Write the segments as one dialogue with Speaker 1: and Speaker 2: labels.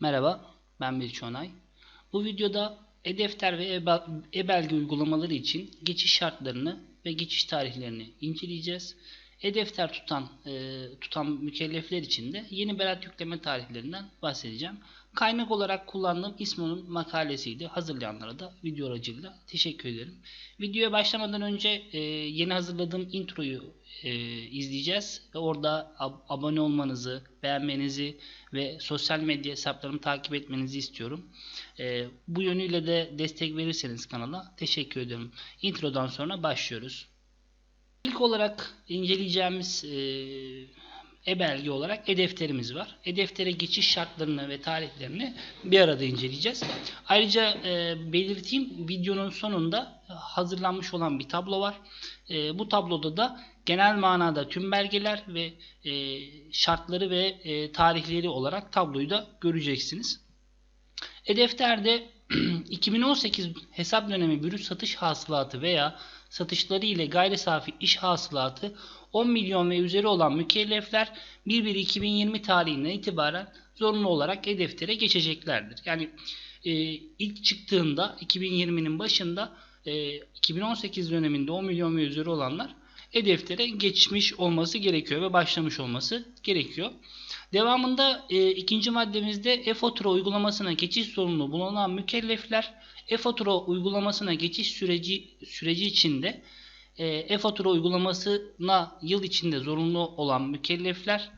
Speaker 1: Merhaba, ben Melih Onay. Bu videoda e-defter ve e-bel- e-belge uygulamaları için geçiş şartlarını ve geçiş tarihlerini inceleyeceğiz. E-defter tutan e, tutan mükellefler için de yeni berat yükleme tarihlerinden bahsedeceğim. Kaynak olarak kullandığım İsmo'nun makalesiydi. Hazırlayanlara da video aracılığıyla teşekkür ederim. Videoya başlamadan önce e, yeni hazırladığım introyu e, izleyeceğiz. Ve orada ab- abone olmanızı, beğenmenizi ve sosyal medya hesaplarımı takip etmenizi istiyorum. E, bu yönüyle de destek verirseniz kanala teşekkür ederim. Introdan sonra başlıyoruz. İlk olarak inceleyeceğimiz e, e-belge olarak e-defterimiz var. E-deftere geçiş şartlarını ve tarihlerini bir arada inceleyeceğiz. Ayrıca e, belirteyim videonun sonunda hazırlanmış olan bir tablo var. E, bu tabloda da genel manada tüm belgeler ve e, şartları ve e, tarihleri olarak tabloyu da göreceksiniz. E-defterde 2018 hesap dönemi brüt satış hasılatı veya satışları ile gayri safi iş hasılatı 10 milyon ve üzeri olan mükellefler 1-1-2020 tarihinden itibaren zorunlu olarak e-deftere geçeceklerdir. Yani e, ilk çıktığında 2020'nin başında e, 2018 döneminde 10 milyon ve üzeri olanlar e-deftere geçmiş olması gerekiyor ve başlamış olması gerekiyor. Devamında e, ikinci maddemizde e-fatura uygulamasına geçiş zorunluluğu bulunan mükellefler e-fatura uygulamasına geçiş süreci süreci içinde e, e-fatura uygulamasına yıl içinde zorunlu olan mükellefler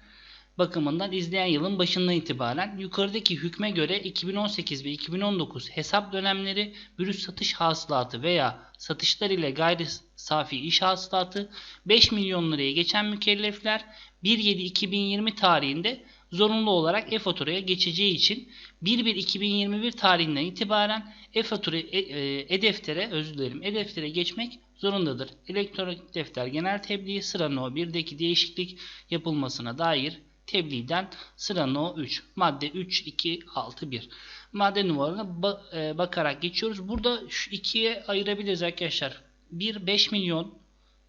Speaker 1: bakımından izleyen yılın başından itibaren yukarıdaki hükme göre 2018 ve 2019 hesap dönemleri brüt satış hasılatı veya satışlar ile gayri safi iş hasılatı 5 milyon liraya geçen mükellefler 1.7.2020 tarihinde zorunlu olarak e-faturaya geçeceği için 1.1.2021 tarihinden itibaren e-fatura e- e- e-deftere özür dilerim e-deftere geçmek zorundadır. Elektronik defter genel tebliğ sıra no 1'deki değişiklik yapılmasına dair tebliğden sıra no 3 madde 3 2 6 1 madde numaralarına ba- e, bakarak geçiyoruz. Burada şu ikiye ayırabiliriz arkadaşlar. 1 5 milyon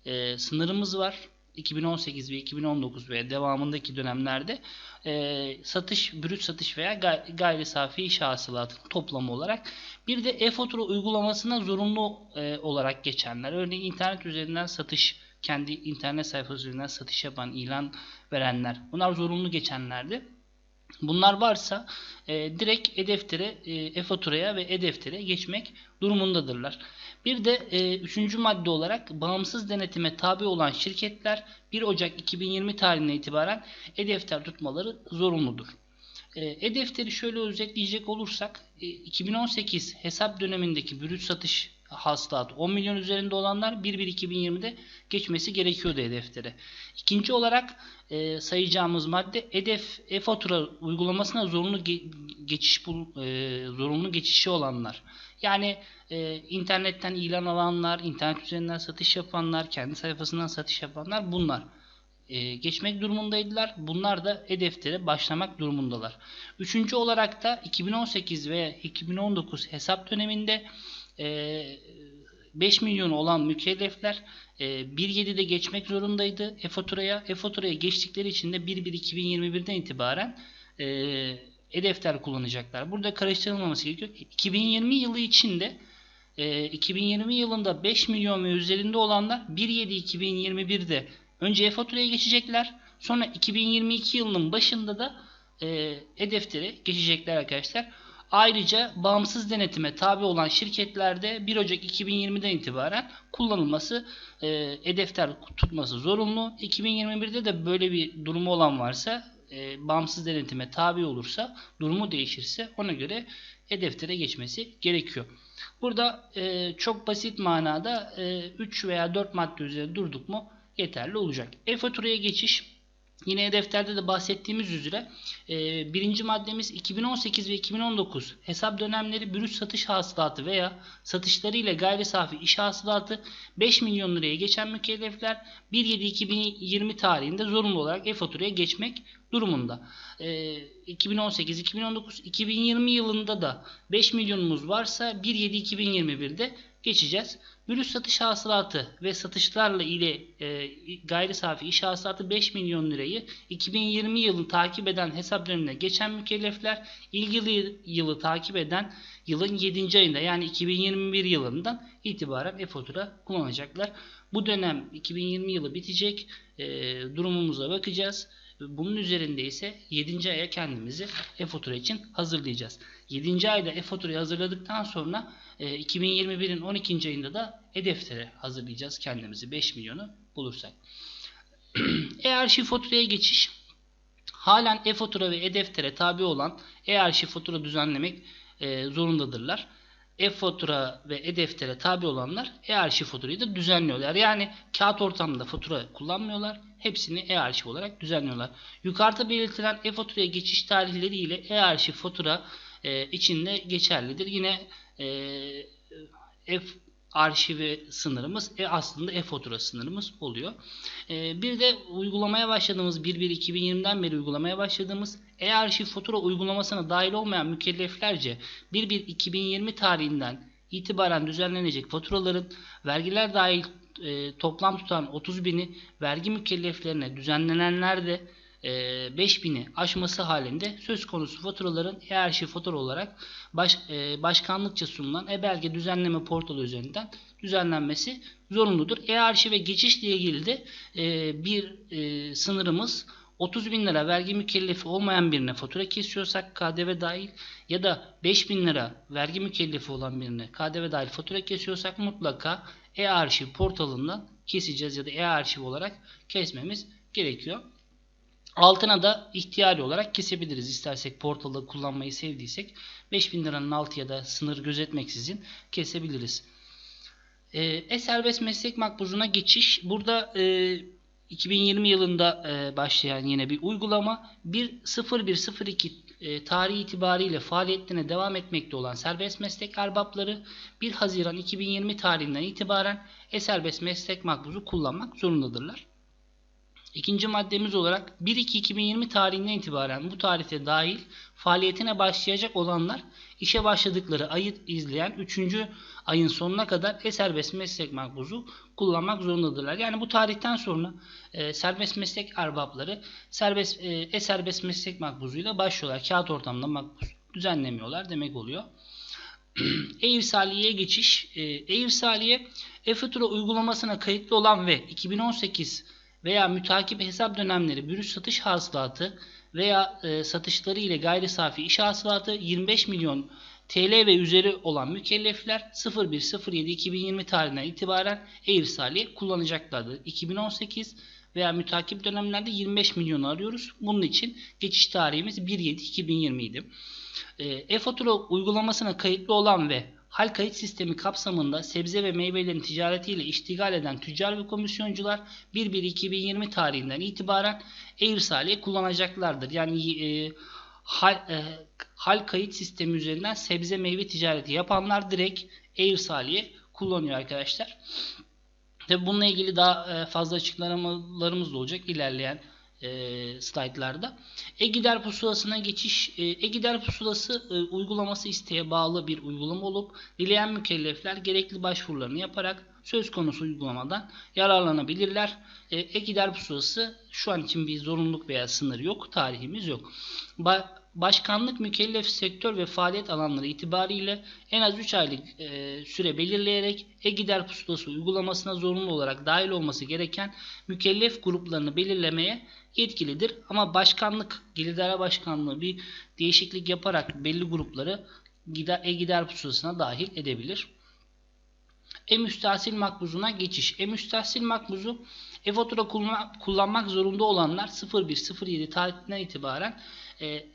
Speaker 1: e, sınırımız var. 2018 ve 2019 veya devamındaki dönemlerde e, satış, brüt satış veya gay- gayri safi iş hasılatının toplamı olarak bir de e-fatura uygulamasına zorunlu e, olarak geçenler. Örneğin internet üzerinden satış, kendi internet sayfası üzerinden satış yapan, ilan verenler. Bunlar zorunlu geçenlerdi. Bunlar varsa e, direkt e-deftere, e, e-faturaya ve e-deftere geçmek durumundadırlar. Bir de e, üçüncü madde olarak bağımsız denetime tabi olan şirketler 1 Ocak 2020 tarihine itibaren e-defter tutmaları zorunludur. E, E-defteri şöyle özetleyecek olursak e, 2018 hesap dönemindeki brüt satış hasılatı 10 milyon üzerinde olanlar 1-1-2020'de geçmesi gerekiyordu e-deftere. İkinci olarak e, sayacağımız madde EDEF e-fatura uygulamasına zorunlu ge- geçiş bul- e, zorunlu geçişi olanlar. Yani e, internetten ilan alanlar, internet üzerinden satış yapanlar, kendi sayfasından satış yapanlar bunlar e, geçmek durumundaydılar. Bunlar da e-deftere başlamak durumundalar. Üçüncü olarak da 2018 ve 2019 hesap döneminde 5 milyon olan mükellefler e, 1.7'de geçmek zorundaydı e-faturaya. E-faturaya geçtikleri için de 1.1.2021'den itibaren e, e-defter kullanacaklar. Burada karıştırılmaması gerekiyor. 2020 yılı içinde e, 2020 yılında 5 milyon ve üzerinde olanlar 1.7.2021'de önce e-faturaya geçecekler. Sonra 2022 yılının başında da e, e-deftere geçecekler arkadaşlar. Ayrıca bağımsız denetime tabi olan şirketlerde 1 Ocak 2020'den itibaren kullanılması e, e-defter tutması zorunlu. 2021'de de böyle bir durumu olan varsa e, bağımsız denetime tabi olursa durumu değişirse ona göre e-deftere geçmesi gerekiyor. Burada e, çok basit manada e, 3 veya 4 madde üzerinde durduk mu yeterli olacak. E-faturaya geçiş Yine e-defterde de bahsettiğimiz üzere e, birinci maddemiz 2018 ve 2019 hesap dönemleri brüt satış hasılatı veya satışları ile gayri safi iş hasılatı 5 milyon liraya geçen mükellefler 1.7.2020 tarihinde zorunlu olarak e-faturaya geçmek durumunda. E, 2018, 2019, 2020 yılında da 5 milyonumuz varsa 1.7.2021'de geçeceğiz. Brüt satış hasılatı ve satışlarla ile e, gayri safi iş hasılatı 5 milyon lirayı 2020 yılını takip eden hesap dönemine geçen mükellefler ilgili yılı takip eden yılın 7. ayında yani 2021 yılından itibaren e-fatura kullanacaklar. Bu dönem 2020 yılı bitecek. E, durumumuza bakacağız. Bunun üzerinde ise 7. aya kendimizi e-fatura için hazırlayacağız. 7. ayda e-faturayı hazırladıktan sonra e, 2021'in 12. ayında da e-deftere hazırlayacağız kendimizi 5 milyonu bulursak. E-arşiv faturaya geçiş halen e-fatura ve e-deftere tabi olan e-arşiv fatura düzenlemek e, zorundadırlar. E-fatura ve e-deftere tabi olanlar e-arşiv faturayı da düzenliyorlar. Yani kağıt ortamında fatura kullanmıyorlar. Hepsini e-arşiv olarak düzenliyorlar. Yukarıda belirtilen e-faturaya geçiş tarihleri ile e-arşiv fatura e, içinde geçerlidir. Yine e, F arşivi sınırımız e, aslında e-fatura sınırımız oluyor. E, bir de uygulamaya başladığımız 1.1.2020'den beri uygulamaya başladığımız e-arşiv fatura uygulamasına dahil olmayan mükelleflerce 1.1.2020 tarihinden itibaren düzenlenecek faturaların vergiler dahil e, toplam tutan 30 bini vergi mükelleflerine düzenlenenler de 5000'i aşması halinde söz konusu faturaların e-arşiv fatura olarak baş, e, başkanlıkça sunulan e-belge düzenleme portalı üzerinden düzenlenmesi zorunludur. E-arşive geçişle ilgili de e, bir e, sınırımız 30 bin lira vergi mükellefi olmayan birine fatura kesiyorsak KDV dahil ya da 5 bin lira vergi mükellefi olan birine KDV dahil fatura kesiyorsak mutlaka e-arşiv portalından keseceğiz ya da e-arşiv olarak kesmemiz gerekiyor. Altına da ihtiyari olarak kesebiliriz. İstersek portalı kullanmayı sevdiysek 5000 liranın altı ya da sınır gözetmeksizin kesebiliriz. E, e-serbest meslek makbuzuna geçiş. Burada e, 2020 yılında e, başlayan yine bir uygulama 1.01.02 e, tarihi itibariyle faaliyetlerine devam etmekte olan serbest meslek erbapları 1 Haziran 2020 tarihinden itibaren e-serbest meslek makbuzu kullanmak zorundadırlar. İkinci maddemiz olarak 1-2-2020 tarihinden itibaren bu tarihte dahil faaliyetine başlayacak olanlar işe başladıkları ayı izleyen 3. ayın sonuna kadar e-serbest meslek makbuzu kullanmak zorundadırlar. Yani bu tarihten sonra e, serbest meslek erbapları serbest e, e-serbest meslek makbuzuyla başlıyorlar. Kağıt ortamında makbuz düzenlemiyorlar demek oluyor. E-İrsaliye'ye geçiş. E, E-İrsaliye e-fatura uygulamasına kayıtlı olan ve 2018 veya mütakip hesap dönemleri brüt satış hasılatı veya e, satışları ile gayri safi iş hasılatı 25 milyon TL ve üzeri olan mükellefler 01.07.2020 tarihinden itibaren e-irsali kullanacaklardır. 2018 veya mütakip dönemlerde 25 milyon arıyoruz. Bunun için geçiş tarihimiz 1.7.2020 idi. E, E-fatura uygulamasına kayıtlı olan ve hal kayıt sistemi kapsamında sebze ve meyvelerin ticaretiyle iştigal eden tüccar ve komisyoncular 1.1.2020 tarihinden itibaren e-irsaliye kullanacaklardır. Yani e, hal, e, hal kayıt sistemi üzerinden sebze meyve ticareti yapanlar direkt e-irsaliye kullanıyor arkadaşlar. Tabi bununla ilgili daha e, fazla açıklamalarımız da olacak ilerleyen e, slaytlarda. E-Gider pusulasına geçiş. E, E-Gider pusulası e, uygulaması isteğe bağlı bir uygulama olup dileyen mükellefler gerekli başvurularını yaparak söz konusu uygulamadan yararlanabilirler. E, E-Gider pusulası şu an için bir zorunluluk veya sınır yok. Tarihimiz yok. Ba Başkanlık mükellef sektör ve faaliyet alanları itibariyle en az 3 aylık e, süre belirleyerek e-gider pusulası uygulamasına zorunlu olarak dahil olması gereken mükellef gruplarını belirlemeye yetkilidir. Ama başkanlık, gelir başkanlığı bir değişiklik yaparak belli grupları e-gider pusulasına dahil edebilir. E-müstahsil makbuzuna geçiş. E-müstahsil makbuzu e-fatura kullanmak zorunda olanlar 01.07 tarihinden itibaren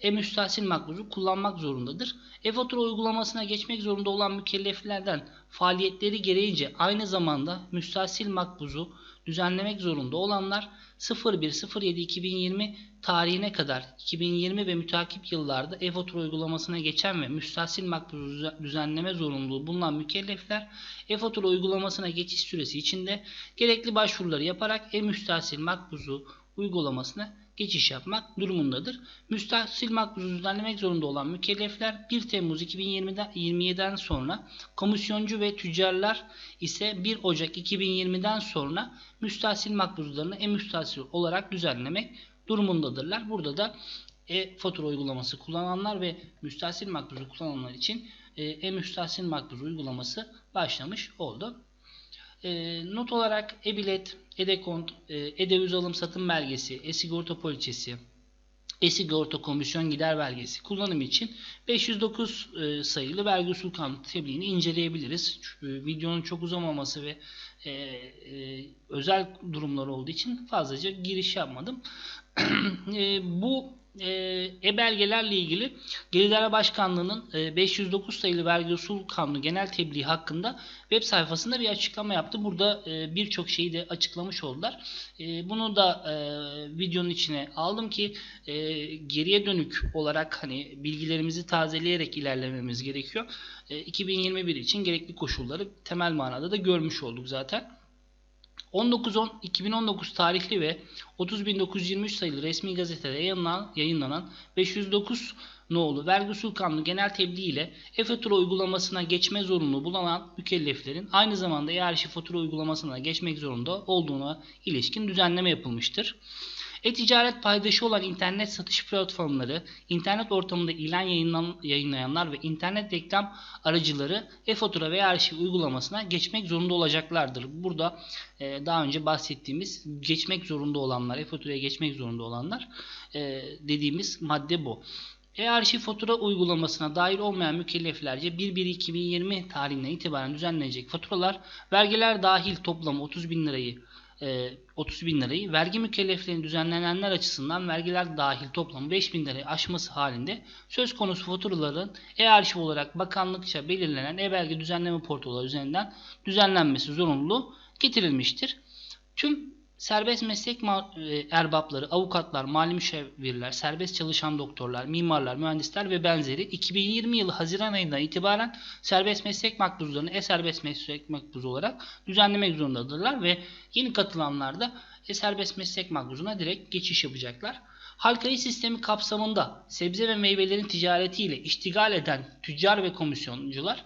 Speaker 1: e-müstahsil makbuzu kullanmak zorundadır. E-fatura uygulamasına geçmek zorunda olan mükelleflerden faaliyetleri gereğince aynı zamanda müstahsil makbuzu düzenlemek zorunda olanlar 01.07.2020 tarihine kadar 2020 ve mütakip yıllarda e-fatura uygulamasına geçen ve müstahsil makbuzu düzenleme zorunluluğu bulunan mükellefler e-fatura uygulamasına geçiş süresi içinde gerekli başvuruları yaparak e-müstahsil makbuzu uygulamasına geçiş yapmak durumundadır. Müstahsil makbuzu düzenlemek zorunda olan mükellefler 1 Temmuz 2020'den 27'den sonra komisyoncu ve tüccarlar ise 1 Ocak 2020'den sonra müstahsil makbuzlarını e-müstahsil olarak düzenlemek durumundadırlar. Burada da e-fatura uygulaması kullananlar ve müstahsil makbuzu kullananlar için e, e-müstahsil makbuz uygulaması başlamış oldu. E, not olarak e-bilet, e-dekont, e, e-döviz alım satım belgesi, e-sigorta poliçesi, e-sigorta komisyon gider belgesi kullanımı için 509 e, sayılı vergi usul kanunu tebliğini inceleyebiliriz. E, videonun çok uzamaması ve e, e, özel durumlar olduğu için fazlaca giriş yapmadım. e, bu e-belgelerle ilgili Gelir İdare Başkanlığı'nın e, 509 sayılı vergi usul kanunu genel tebliği hakkında web sayfasında bir açıklama yaptı. Burada e, birçok şeyi de açıklamış oldular. E, bunu da e, videonun içine aldım ki geriye dönük olarak hani bilgilerimizi tazeleyerek ilerlememiz gerekiyor. E, 2021 için gerekli koşulları temel manada da görmüş olduk zaten. 19.10.2019 tarihli ve 30.923 sayılı resmi gazetede yayınlanan, yayınlanan 509 nolu vergi usul kanunu genel tebliğ ile e-fatura uygulamasına geçme zorunluluğu bulunan mükelleflerin aynı zamanda e-arşiv fatura uygulamasına geçmek zorunda olduğuna ilişkin düzenleme yapılmıştır. E-ticaret paydaşı olan internet satış platformları, internet ortamında ilan yayınlan, yayınlayanlar ve internet reklam aracıları e-fatura veya arşiv uygulamasına geçmek zorunda olacaklardır. Burada e, daha önce bahsettiğimiz geçmek zorunda olanlar, e-faturaya geçmek zorunda olanlar e, dediğimiz madde bu. E-arşiv fatura uygulamasına dahil olmayan mükelleflerce 1-1-2020 tarihinden itibaren düzenlenecek faturalar vergiler dahil toplam 30 bin lirayı 30 e, bin lirayı vergi mükelleflerinin düzenlenenler açısından vergiler dahil toplam 5 bin lirayı aşması halinde söz konusu faturaların e-arşiv olarak bakanlıkça belirlenen e-belge düzenleme portalı üzerinden düzenlenmesi zorunluluğu getirilmiştir. Tüm serbest meslek e, erbapları, avukatlar, mali müşavirler, serbest çalışan doktorlar, mimarlar, mühendisler ve benzeri 2020 yılı Haziran ayından itibaren serbest meslek makbuzlarını e-serbest meslek makbuzu olarak düzenlemek zorundadırlar ve yeni katılanlar da e-serbest meslek makbuzuna direkt geçiş yapacaklar. Halkayı sistemi kapsamında sebze ve meyvelerin ticaretiyle iştigal eden tüccar ve komisyoncular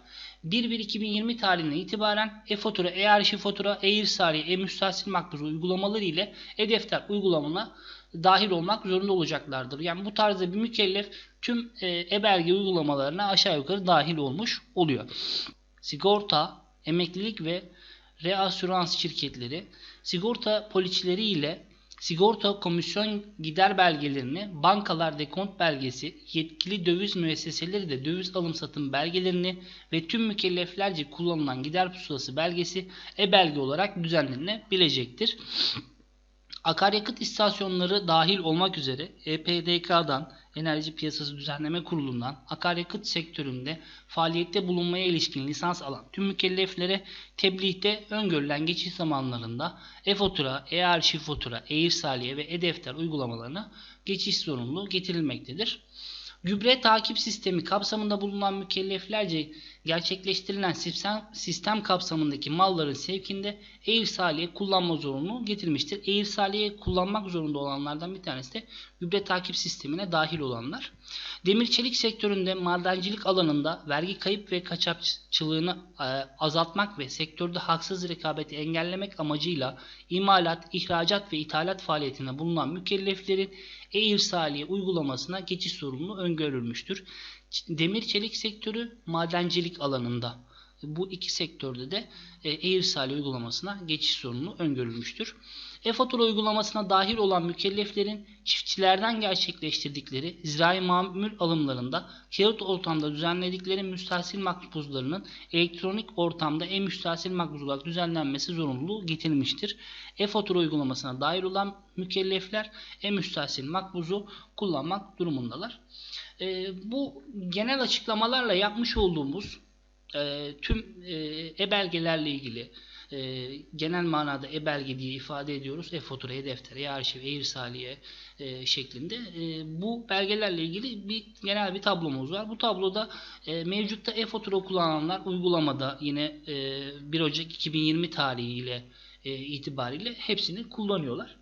Speaker 1: 1-1-2020 tarihinden itibaren e-fatura, e-arşiv fatura, e-irsaliye, e-müstahsil makbuzu uygulamaları ile e-defter uygulamana dahil olmak zorunda olacaklardır. Yani bu tarzda bir mükellef tüm e, e-belge uygulamalarına aşağı yukarı dahil olmuş oluyor. Sigorta, emeklilik ve reasürans şirketleri sigorta poliçleri ile sigorta komisyon gider belgelerini, bankalar dekont belgesi, yetkili döviz müesseseleri de döviz alım satım belgelerini ve tüm mükelleflerce kullanılan gider pusulası belgesi e-belge olarak düzenlenebilecektir. Akaryakıt istasyonları dahil olmak üzere EPDK'dan Enerji Piyasası Düzenleme Kurulu'ndan akaryakıt sektöründe faaliyette bulunmaya ilişkin lisans alan tüm mükelleflere tebliğde öngörülen geçiş zamanlarında e-fatura, e-arşiv fatura, e-irsaliye ve e-defter uygulamalarına geçiş zorunluluğu getirilmektedir. Gübre takip sistemi kapsamında bulunan mükelleflerce gerçekleştirilen sistem, sistem kapsamındaki malların sevkinde e-irsaliye kullanma zorunluluğu getirmiştir. E-irsaliye kullanmak zorunda olanlardan bir tanesi de gübre takip sistemine dahil olanlar. Demir çelik sektöründe madencilik alanında vergi kayıp ve kaçakçılığını e, azaltmak ve sektörde haksız rekabeti engellemek amacıyla imalat, ihracat ve ithalat faaliyetinde bulunan mükelleflerin e-irsaliye uygulamasına geçiş sorumluluğu öngörülmüştür. Demir çelik sektörü madencilik alanında. Bu iki sektörde de e, e-irsaliye uygulamasına geçiş sorumluluğu öngörülmüştür. E-fatura uygulamasına dahil olan mükelleflerin çiftçilerden gerçekleştirdikleri zirai mamül alımlarında kağıt ortamda düzenledikleri müstahsil makbuzlarının elektronik ortamda e-müstahsil makbuz olarak düzenlenmesi zorunluluğu getirilmiştir. E-fatura uygulamasına dahil olan mükellefler e-müstahsil makbuzu kullanmak durumundalar. E, bu genel açıklamalarla yapmış olduğumuz e, tüm e, e-belgelerle ilgili e, genel manada e-belge diye ifade ediyoruz. E-fatura, e-defter, e-arşiv, e-irsaliye e, şeklinde. E, bu belgelerle ilgili bir genel bir tablomuz var. Bu tabloda e, mevcutta e-fatura kullananlar uygulamada yine e, 1 Ocak 2020 tarihiyle e, itibariyle hepsini kullanıyorlar.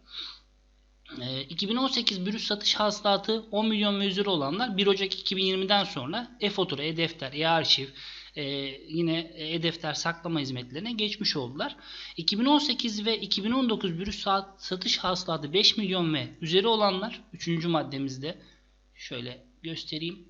Speaker 1: E, 2018 brüt satış hasılatı 10 milyon ve üzeri olanlar 1 Ocak 2020'den sonra e-fatura, e-defter, e-arşiv, e, yine e-defter saklama hizmetlerine geçmiş oldular. 2018 ve 2019 brüt satış hasılatı 5 milyon ve üzeri olanlar 3. maddemizde şöyle göstereyim.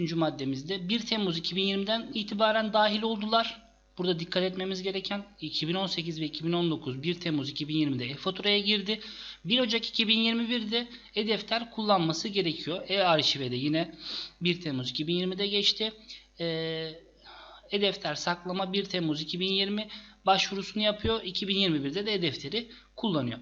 Speaker 1: 3. maddemizde 1 Temmuz 2020'den itibaren dahil oldular. Burada dikkat etmemiz gereken 2018 ve 2019 1 Temmuz 2020'de e-faturaya girdi. 1 Ocak 2021'de e-defter kullanması gerekiyor. E-arşive de yine 1 Temmuz 2020'de geçti. E-defter saklama 1 Temmuz 2020 başvurusunu yapıyor. 2021'de de e-defteri kullanıyor.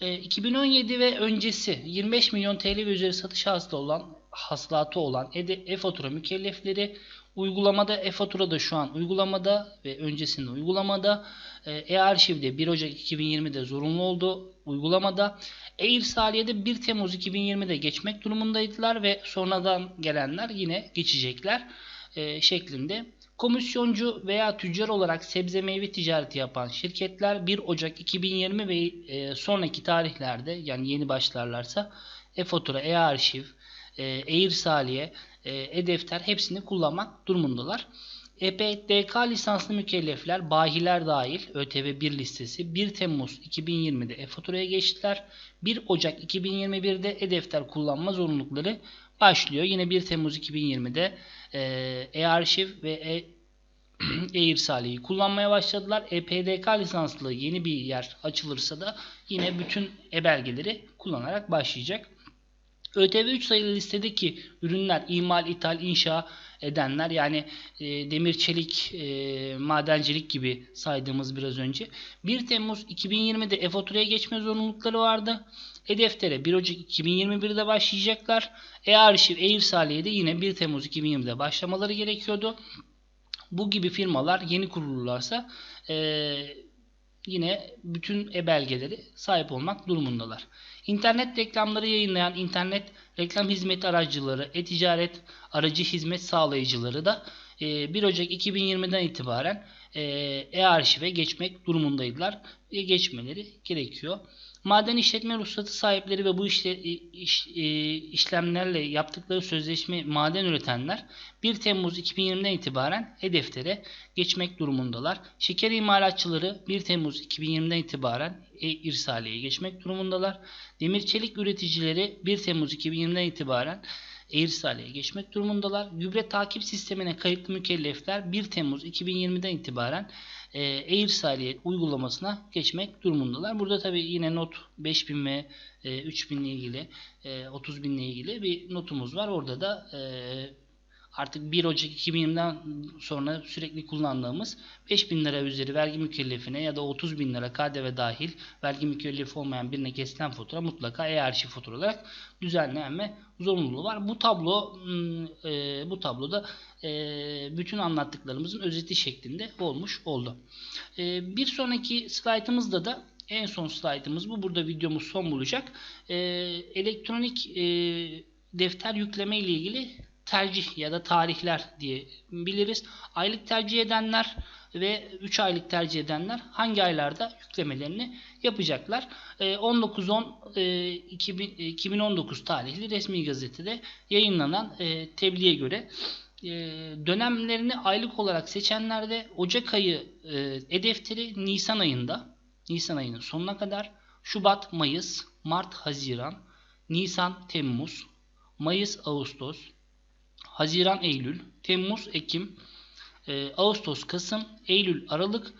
Speaker 1: 2017 ve öncesi 25 milyon TL ve üzeri satış hasılatı olan hasılatı olan e-fatura mükellefleri Uygulamada e-fatura da şu an uygulamada ve öncesinde uygulamada. E, E-arşivde 1 Ocak 2020'de zorunlu oldu uygulamada. E-irsaliye'de 1 Temmuz 2020'de geçmek durumundaydılar ve sonradan gelenler yine geçecekler e, şeklinde. Komisyoncu veya tüccar olarak sebze meyve ticareti yapan şirketler 1 Ocak 2020 ve e, sonraki tarihlerde yani yeni başlarlarsa e-fatura, e-arşiv, e-irsaliye, e-defter hepsini kullanmak durumundalar. EPDK lisanslı mükellefler, bayiler dahil ÖTV 1 listesi 1 Temmuz 2020'de e-faturaya geçtiler. 1 Ocak 2021'de e-defter kullanma zorunlulukları başlıyor. Yine 1 Temmuz 2020'de e-arşiv ve e e-irsaliyi kullanmaya başladılar. EPDK lisanslı yeni bir yer açılırsa da yine bütün e-belgeleri kullanarak başlayacak. ÖTV 3 sayılı listedeki ürünler imal, ithal, inşa edenler yani e, demir, çelik, e, madencilik gibi saydığımız biraz önce 1 Temmuz 2020'de e-faturaya geçme zorunlulukları vardı. E-deftere 1 Ocak 2021'de başlayacaklar. E-arşiv, e-irsaliye de yine 1 Temmuz 2020'de başlamaları gerekiyordu. Bu gibi firmalar yeni kurulurlarsa e, yine bütün e-belgeleri sahip olmak durumundalar. İnternet reklamları yayınlayan internet reklam hizmeti aracıları, e-ticaret aracı hizmet sağlayıcıları da 1 e, Ocak 2020'den itibaren e, e-arşive geçmek durumundaydılar ve geçmeleri gerekiyor. Maden işletme ruhsatı sahipleri ve bu işle, iş, e, işlemlerle yaptıkları sözleşme maden üretenler 1 Temmuz 2020'den itibaren e-deftere geçmek durumundalar. Şeker imalatçıları 1 Temmuz 2020'den itibaren e-irsaliye geçmek durumundalar. Demir çelik üreticileri 1 Temmuz 2020'den itibaren e-irsaliye geçmek durumundalar. Gübre takip sistemine kayıtlı mükellefler 1 Temmuz 2020'den itibaren e, e-irsaliye uygulamasına geçmek durumundalar. Burada tabi yine not 5000 ve e, 3000 ile ilgili e, 30 ile ilgili bir notumuz var. Orada da e, artık 1 Ocak 2020'den sonra sürekli kullandığımız 5000 lira üzeri vergi mükellefine ya da 30 bin lira KDV dahil vergi mükellefi olmayan birine kesilen fatura mutlaka e-arşiv fatura olarak düzenlenme zorunluluğu var. Bu tablo hmm, e, bu tabloda e, bütün anlattıklarımızın özeti şeklinde olmuş oldu. E, bir sonraki slaytımızda da en son slaytımız bu. Burada videomuz son bulacak. Elektronik defter yükleme ile ilgili tercih ya da tarihler diye biliriz. Aylık tercih edenler ve 3 aylık tercih edenler hangi aylarda yüklemelerini yapacaklar. 19-10-2019 e, tarihli resmi gazetede yayınlanan e, tebliğe göre e, dönemlerini aylık olarak seçenlerde Ocak ayı e-defteri Nisan ayında Nisan ayının sonuna kadar Şubat, Mayıs, Mart, Haziran, Nisan, Temmuz, Mayıs, Ağustos, Haziran, Eylül, Temmuz, Ekim, e, Ağustos, Kasım, Eylül, Aralık,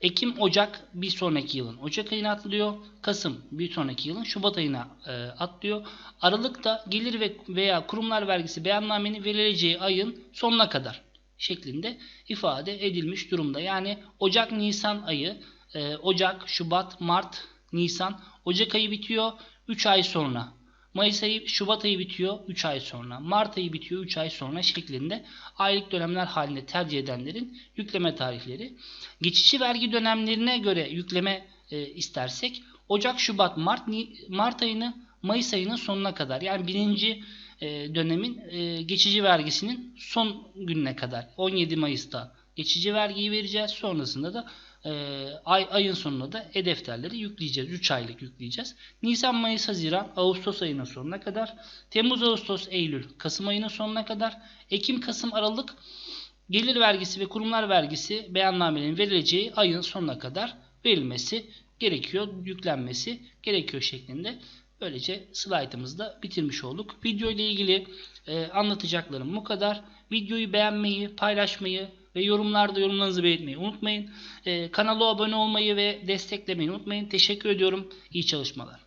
Speaker 1: Ekim, Ocak bir sonraki yılın Ocak ayına atlıyor. Kasım bir sonraki yılın Şubat ayına e, atlıyor. Aralıkta gelir ve veya kurumlar vergisi beyannamenin verileceği ayın sonuna kadar şeklinde ifade edilmiş durumda. Yani Ocak, Nisan ayı, e, Ocak, Şubat, Mart, Nisan, Ocak ayı bitiyor. 3 ay sonra Mayıs ayı, Şubat ayı bitiyor 3 ay sonra. Mart ayı bitiyor 3 ay sonra şeklinde aylık dönemler halinde tercih edenlerin yükleme tarihleri. Geçici vergi dönemlerine göre yükleme e, istersek Ocak, Şubat, Mart, Mart ayını Mayıs ayının sonuna kadar yani birinci e, dönemin e, geçici vergisinin son gününe kadar 17 Mayıs'ta geçici vergiyi vereceğiz. Sonrasında da e, ay ayın sonunda da e-defterleri yükleyeceğiz. 3 aylık yükleyeceğiz. Nisan, Mayıs, Haziran, Ağustos ayının sonuna kadar, Temmuz, Ağustos, Eylül, Kasım ayının sonuna kadar, Ekim, Kasım, Aralık gelir vergisi ve kurumlar vergisi beyannamenin verileceği ayın sonuna kadar verilmesi gerekiyor, yüklenmesi gerekiyor şeklinde. Böylece slaytımızı da bitirmiş olduk. Video ile ilgili e, anlatacaklarım bu kadar. Videoyu beğenmeyi, paylaşmayı ve yorumlarda yorumlarınızı belirtmeyi unutmayın. E, kanala abone olmayı ve desteklemeyi unutmayın. Teşekkür ediyorum. İyi çalışmalar.